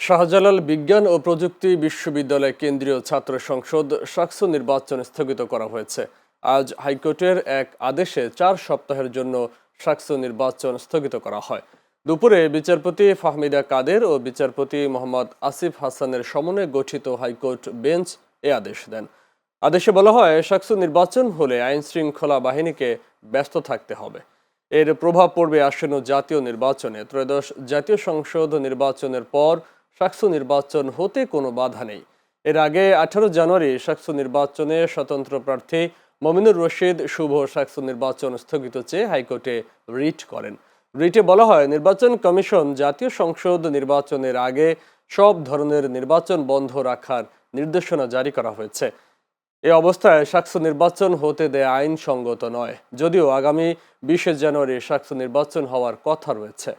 শাহজালাল বিজ্ঞান ও প্রযুক্তি বিশ্ববিদ্যালয় কেন্দ্রীয় ছাত্র সংসদ সাকসু নির্বাচন স্থগিত করা হয়েছে। আজ হাইকোর্টের এক আদেশে চার সপ্তাহের জন্য সাকসু নির্বাচন স্থগিত করা হয়। দুপুরে বিচারপতি ফাহমিদা কাদের ও বিচারপতি মোহাম্মদ আসিফ হাসানের সমন্বয়ে গঠিত হাইকোর্ট বেঞ্চ এ আদেশ দেন। আদেশে বলা হয় সাকসু নির্বাচন হলে আইন শৃঙ্খলা বাহিনীকে ব্যস্ত থাকতে হবে। এর প্রভাব পড়বে আসন্ন জাতীয় নির্বাচনে। ত্রয়োদশ জাতীয় সংসদ নির্বাচনের পর সাকসু নির্বাচন হতে কোনো বাধা নেই। এর আগে আঠারো জানুয়ারি সাকসু নির্বাচনে স্বতন্ত্র প্রার্থী মমিনুর রশিদ শুভ সাকসু নির্বাচন স্থগিত চেয়ে হাইকোর্টে রিট করেন। রিটে বলা হয়, নির্বাচন কমিশন জাতীয় সংসদ নির্বাচনের আগে সব ধরনের নির্বাচন বন্ধ রাখার নির্দেশনা জারি করা হয়েছে। এ অবস্থায় সাকসু নির্বাচন হতে দেয়া আইনসঙ্গত নয়, যদিও আগামী বিশে জানুয়ারি সাকসু নির্বাচন হওয়ার কথা রয়েছে।